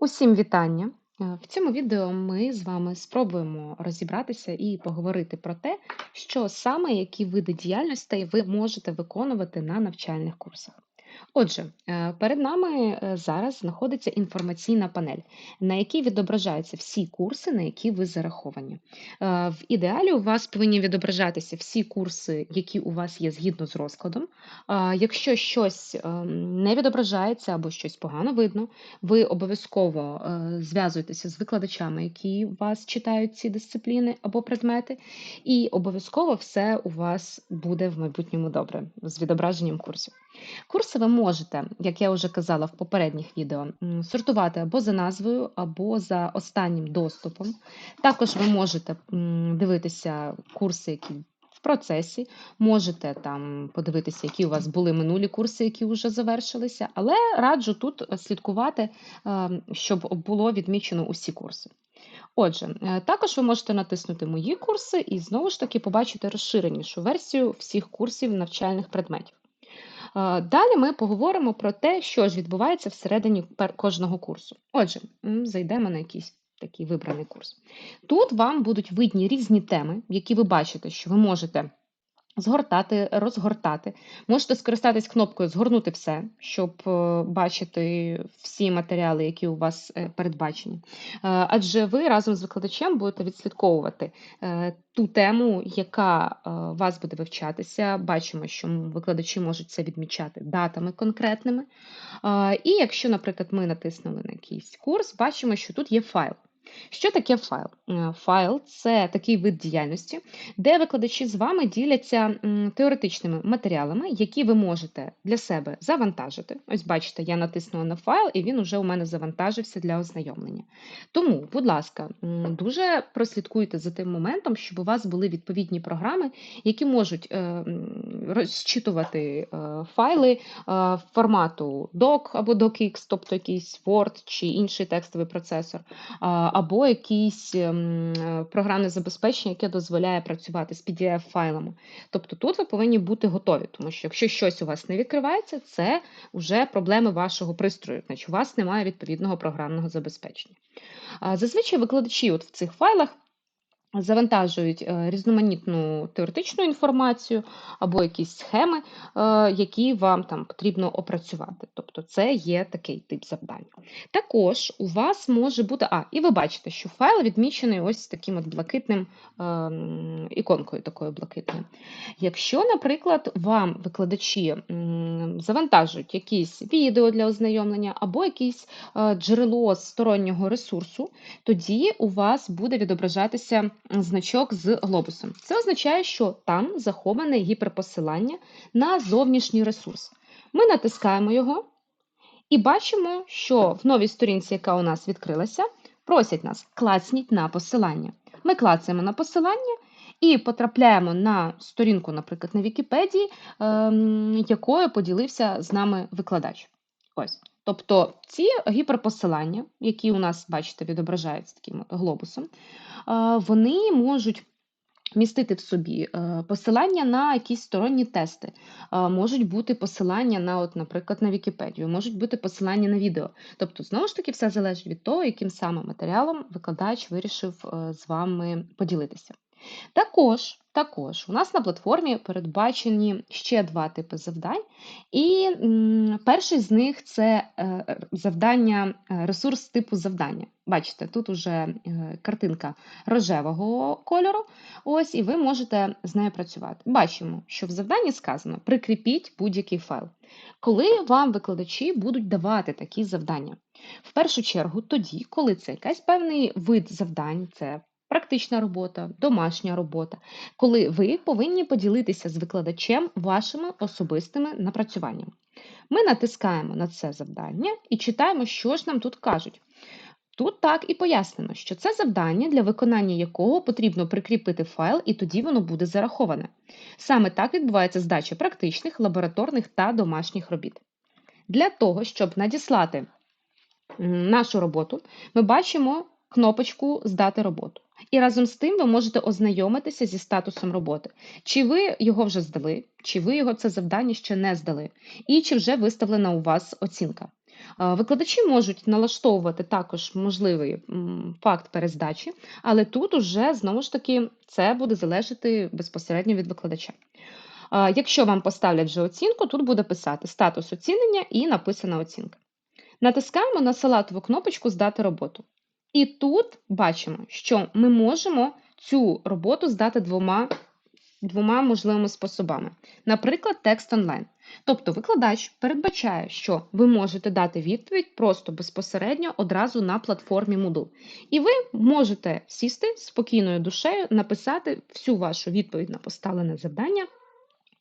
Усім вітання! Е, В цьому відео ми з вами спробуємо розібратися і поговорити про те, що саме які види діяльностей ви можете виконувати на навчальних курсах. Отже, е, перед нами е, зараз знаходиться інформаційна панель, на якій відображаються всі курси, на які ви зараховані. Е, В ідеалі у вас повинні відображатися всі курси, які у вас є згідно з розкладом. Якщо щось не відображається або щось погано видно, ви обов'язково зв'язуєтеся з викладачами, які у вас читають ці дисципліни або предмети, і обов'язково все у вас буде в майбутньому добре з відображенням курсів. Курси ви можете, як я вже казала в попередніх відео, сортувати або за назвою, або за останнім доступом. Також ви можете дивитися курси, які в процесі, можете там подивитися, які у вас були минулі курси, які вже завершилися, але раджу тут слідкувати, е, щоб було відмічено усі курси. Отже, е, також ви можете натиснути Мої курси і знову ж таки побачити розширенішу версію всіх курсів навчальних предметів. Е, Далі ми поговоримо про те, що ж відбувається всередині кожного курсу. Отже, зайдемо на якийсь такий вибраний курс. Тут вам будуть видні різні теми, які ви бачите, що ви можете згортати, розгортати. Можете скористатись кнопкою Згорнути все, щоб е, бачити всі матеріали, які у вас е, передбачені. Е, Адже ви разом з викладачем будете відслідковувати ту тему, яка вас буде вивчатися. Бачимо, що викладачі можуть це відмічати датами конкретними. І якщо, наприклад, ми натиснули на якийсь курс, бачимо, що тут є файл. Що таке файл? Е, Файл це такий вид діяльності, де викладачі з вами діляться теоретичними матеріалами, які ви можете для себе завантажити. Ось бачите, я натиснула на файл, і він уже у мене завантажився для ознайомлення. Тому, будь ласка, дуже прослідкуйте за тим моментом, щоб у вас були відповідні програми, які можуть е, розчитувати е, файли формату doc або docx, тобто якийсь Word чи інший текстовий процесор, або якісь ем, е, програмне забезпечення, яке дозволяє працювати з PDF-файлами. Тобто тут ви повинні бути готові, тому що якщо щось у вас не відкривається, це вже проблеми вашого пристрою, значить у вас немає відповідного програмного забезпечення. Зазвичай викладачі от в цих файлах завантажують е, різноманітну теоретичну інформацію або якісь схеми, е, які вам там потрібно опрацювати. Тобто це є такий тип завдань. Також у вас може бути, а, і ви бачите, що файл відмічений ось таким от блакитним ем, іконкою такою блакитною. Якщо, наприклад, вам викладачі завантажують якісь відео для ознайомлення або якесь е, джерело стороннього ресурсу, тоді у вас буде відображатися значок з глобусом. Це означає, що там заховане гіперпосилання на зовнішній ресурс. Ми натискаємо його і бачимо, що в новій сторінці, яка у нас відкрилася, просять нас клацніть на посилання. Ми клацаємо на посилання і потрапляємо на сторінку, наприклад, на Вікіпедії, ем, якою поділився з нами викладач. Ось. Тобто ці гіперпосилання, які у нас, бачите, відображаються таким глобусом, е, вони можуть містити в собі е, посилання на якісь сторонні тести, е, можуть бути посилання на, от, наприклад, на Вікіпедію, можуть бути посилання на відео. Тобто, знову ж таки, все залежить від того, яким саме матеріалом викладач вирішив з вами поділитися. Також, також у нас на платформі передбачені ще два типи завдань, і перший з них це е, завдання, е, ресурс типу завдання. Бачите, тут уже е, картинка рожевого кольору, ось, і ви можете з нею працювати. Бачимо, що в завданні сказано прикріпіть будь-який файл. Коли вам викладачі будуть давати такі завдання? В першу чергу тоді, коли це якийсь певний вид завдань, це практична робота, домашня робота, коли ви повинні поділитися з викладачем вашими особистими напрацюваннями. Ми натискаємо на це завдання і читаємо, що ж нам тут кажуть. Тут так і пояснено, що це завдання, для виконання якого потрібно прикріпити файл, і тоді воно буде зараховане. Саме так відбувається здача практичних, лабораторних та домашніх робіт. Для того, щоб надіслати нашу роботу, ми бачимо кнопочку Здати роботу. І разом з тим ви можете ознайомитися зі статусом роботи. Чи ви його вже здали, чи ви його це завдання ще не здали, і чи вже виставлена у вас оцінка. Викладачі можуть налаштовувати також можливий факт перездачі, але тут уже знову ж таки це буде залежати безпосередньо від викладача. Якщо вам поставлять вже оцінку, тут буде писати статус оцінення і написана оцінка. Натискаємо на салатову кнопочку Здати роботу. І тут бачимо, що ми можемо цю роботу здати двома, двома можливими способами. Наприклад, текст онлайн. Тобто викладач передбачає, що ви можете дати відповідь просто безпосередньо одразу на платформі Moodle. І ви можете сісти спокійною душею, написати всю вашу відповідь на поставлене завдання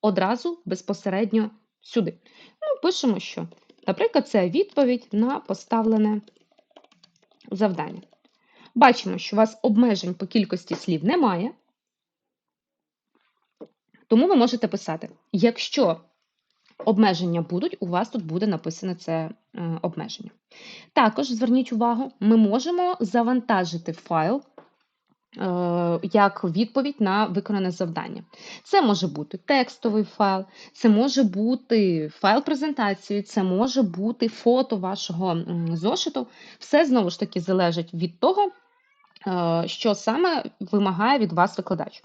одразу безпосередньо сюди. Ну, пишемо, що, наприклад, це відповідь на поставлене завдання. Бачимо, що у вас обмежень по кількості слів немає, тому ви можете писати, якщо обмеження будуть, у вас тут буде написане це е, обмеження. Також зверніть увагу, ми можемо завантажити файл як відповідь на виконане завдання. Це може бути текстовий файл, це може бути файл презентації, це може бути фото вашого зошиту. Все знову ж таки залежить від того, е, що саме вимагає від вас викладач.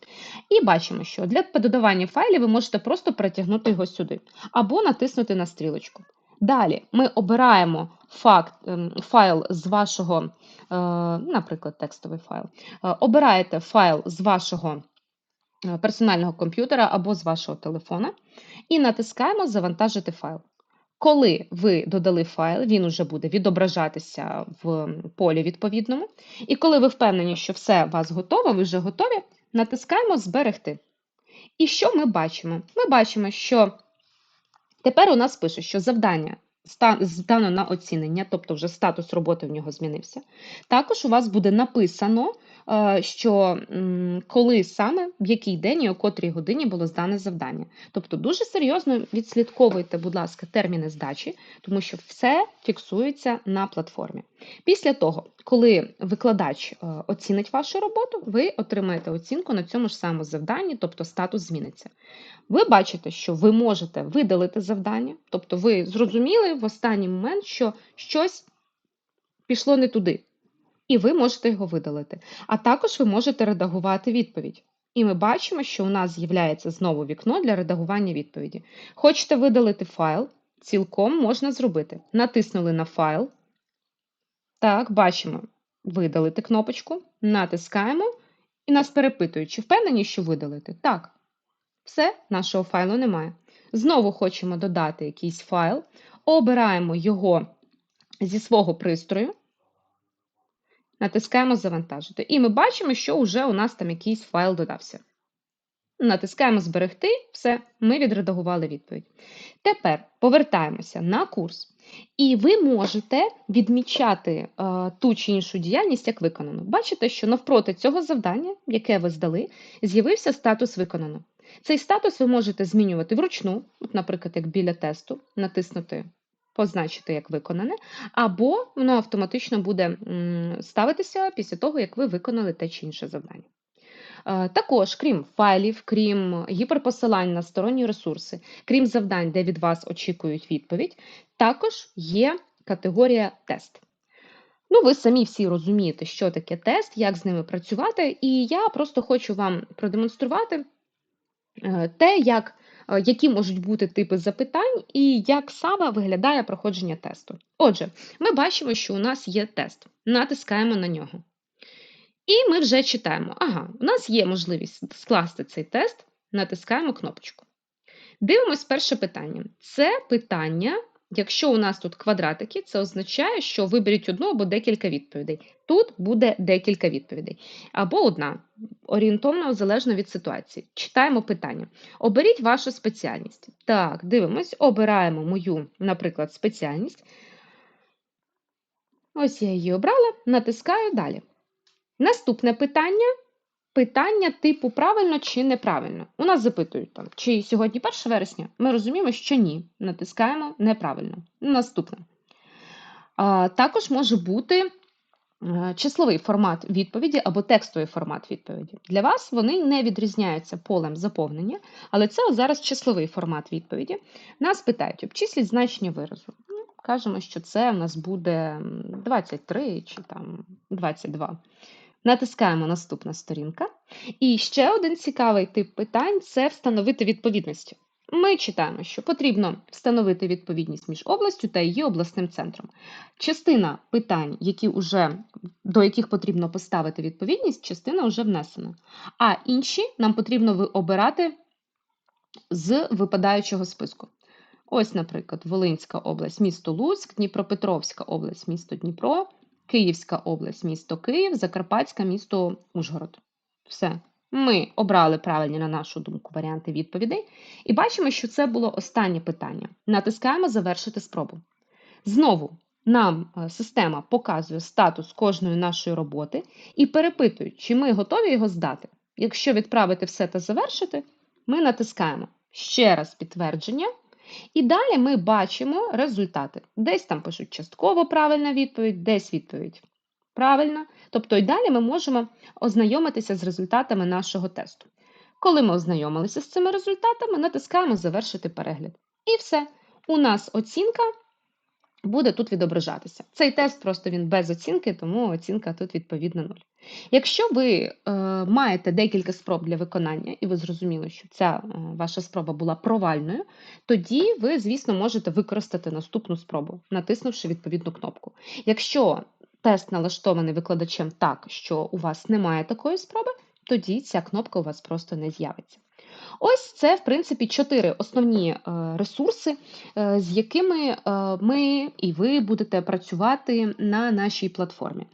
І бачимо, що для додавання файлів ви можете просто перетягнути його сюди або натиснути на стрілочку. Далі ми обираємо факт, ем, файл з вашого, е, наприклад, текстовий файл. Е, Обираєте файл з вашого е, персонального комп'ютера або з вашого телефона і натискаємо Завантажити файл. Коли ви додали файл, він уже буде відображатися в полі відповідному. І коли ви впевнені, що все у вас готово, ви вже готові, натискаємо Зберегти. І що ми бачимо? Ми бачимо, що тепер у нас пише, що завдання здано на оцінення, тобто вже статус роботи в нього змінився. Також у вас буде написано, е, що коли саме, в який день і о котрій годині було здане завдання. Тобто дуже серйозно відслідковуйте, будь ласка, терміни здачі, тому що все фіксується на платформі. Після того, коли викладач е, оцінить вашу роботу, ви отримаєте оцінку на цьому ж самому завданні, тобто статус зміниться. Ви бачите, що ви можете видалити завдання, тобто ви зрозуміли в останній момент, що щось пішло не туди, і ви можете його видалити. А також ви можете редагувати відповідь. І ми бачимо, що у нас з'являється знову вікно для редагування відповіді. Хочете видалити файл, цілком можна зробити. Натиснули на файл. Так, бачимо видалити кнопочку, натискаємо і нас перепитують, чи впевнені, що видалити? Так. Все, нашого файлу немає. Знову хочемо додати якийсь файл, обираємо його зі свого пристрою, натискаємо Завантажити. І ми бачимо, що вже у нас там якийсь файл додався. Натискаємо Зберегти, все, ми відредагували відповідь. Тепер повертаємося на курс, і ви можете відмічати е, ту чи іншу діяльність як виконану. Бачите, що навпроти цього завдання, яке ви здали, з'явився статус виконано. Цей статус ви можете змінювати вручну, от, наприклад, як біля тесту, натиснути позначити як виконане, або воно автоматично буде ставитися після того, як ви виконали те чи інше завдання. Е, Також, крім файлів, крім гіперпосилань на сторонні ресурси, крім завдань, де від вас очікують відповідь, також є категорія тест. Ну, ви самі всі розумієте, що таке тест, як з ними працювати, і я просто хочу вам продемонструвати е, те, як, які можуть бути типи запитань і як саме виглядає проходження тесту. Отже, ми бачимо, що у нас є тест. Натискаємо на нього. І ми вже читаємо. Ага, у нас є можливість скласти цей тест, натискаємо кнопочку. Дивимось перше питання. Це питання, якщо у нас тут квадратики, це означає, що виберіть одну або декілька відповідей. Тут буде декілька відповідей. Або одна, орієнтовно залежно від ситуації. Читаємо питання. Оберіть вашу спеціальність. Так, дивимось, обираємо мою, наприклад, спеціальність. Ось я її обрала, натискаю далі. Наступне питання питання типу правильно чи неправильно. У нас запитують там, чи сьогодні 1 вересня. Ми розуміємо, що ні. Натискаємо неправильно. Наступне. А, Також може бути е, числовий формат відповіді або текстовий формат відповіді. Для вас вони не відрізняються полем заповнення, але це зараз числовий формат відповіді. Нас питають, обчисліть значення виразу. Ну, кажемо, що це у нас буде 23 чи там 22. Натискаємо наступна сторінка. І ще один цікавий тип питань це встановити відповідності. Ми читаємо, що потрібно встановити відповідність між областю та її обласним центром. Частина питань, які уже, до яких потрібно поставити відповідність, частина вже внесена. А інші нам потрібно обирати з випадаючого списку. Ось, наприклад, Волинська область, місто Луцьк, Дніпропетровська область, місто Дніпро, Київська область, місто Київ, Закарпатська, місто Ужгород. Все. Ми обрали правильні, на нашу думку, варіанти відповідей і бачимо, що це було останнє питання. Натискаємо Завершити спробу. Знову нам е, система показує статус кожної нашої роботи і перепитує, чи ми готові його здати. Якщо відправити все та завершити, ми натискаємо ще раз підтвердження, і далі ми бачимо результати. Десь там пишуть частково правильна відповідь, десь відповідь правильна. Тобто і далі ми можемо ознайомитися з результатами нашого тесту. Коли ми ознайомилися з цими результатами, натискаємо Завершити перегляд. І все. У нас оцінка буде тут відображатися. Цей тест просто він без оцінки, тому оцінка тут відповідно 0. Якщо ви е, маєте декілька спроб для виконання, і ви зрозуміли, що ця е, ваша спроба була провальною, тоді ви, звісно, можете використати наступну спробу, натиснувши відповідну кнопку. Якщо тест налаштований викладачем так, що у вас немає такої спроби, тоді ця кнопка у вас просто не з'явиться. Ось це, в принципі, чотири основні е, ресурси, е, з якими е, ми і ви будете працювати на нашій платформі.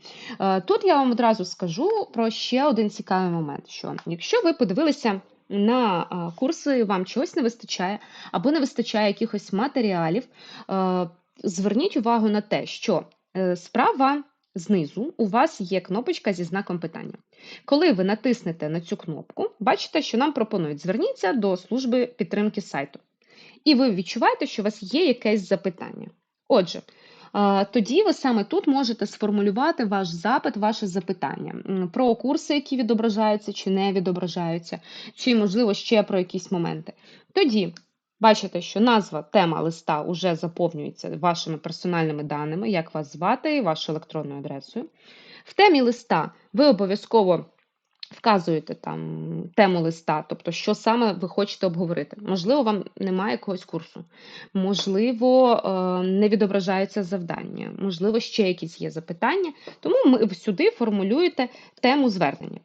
Тут я вам одразу скажу про ще один цікавий момент: що якщо ви подивилися на курси, вам чогось не вистачає, або не вистачає якихось матеріалів, зверніть увагу на те, що справа знизу у вас є кнопочка зі знаком питання. Коли ви натиснете на цю кнопку, бачите, що нам пропонують зверніться до служби підтримки сайту. І ви відчуваєте, що у вас є якесь запитання. Отже, тоді ви саме тут можете сформулювати ваш запит, ваше запитання про курси, які відображаються чи не відображаються, чи, можливо, ще про якісь моменти. Тоді бачите, що назва, тема листа вже заповнюється вашими персональними даними, як вас звати, вашою електронною адресою. В темі листа ви обов'язково вказуєте там тему листа, тобто, що саме ви хочете обговорити. Можливо, вам немає якогось курсу, можливо, е, не відображається завдання, можливо, ще якісь є запитання. Тому ми сюди формулюєте тему звернення.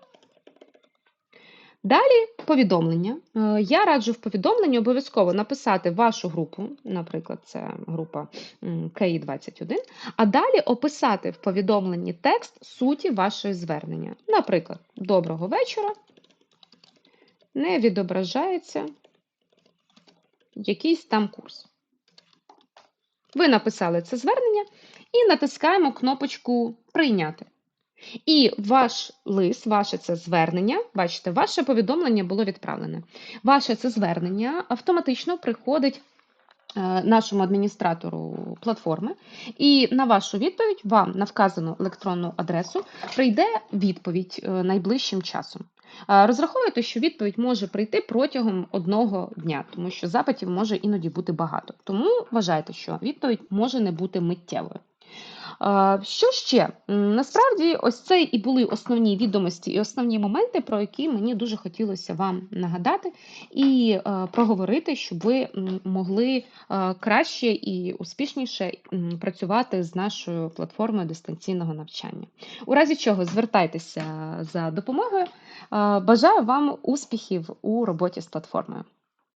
Далі повідомлення. Е, Я раджу в повідомленні обов'язково написати вашу групу, наприклад, це група м, КІ21, а далі описати в повідомленні текст суті вашої звернення. Наприклад, доброго вечора. Не відображається якийсь там курс. Ви написали це звернення і натискаємо кнопочку Прийняти. І ваш лист, ваше це звернення, бачите, ваше повідомлення було відправлене. Ваше це звернення автоматично приходить е, нашому адміністратору платформи, і на вашу відповідь вам на вказану електронну адресу прийде відповідь е, найближчим часом. Е, Розраховуйте, що відповідь може прийти протягом одного дня, тому що запитів може іноді бути багато. Тому вважайте, що відповідь може не бути миттєвою. Що ще? Насправді, ось це і були основні відомості і основні моменти, про які мені дуже хотілося вам нагадати і е, проговорити, щоб ви могли е, краще і успішніше працювати з нашою платформою дистанційного навчання. У разі чого звертайтеся за допомогою. Е, Бажаю вам успіхів у роботі з платформою.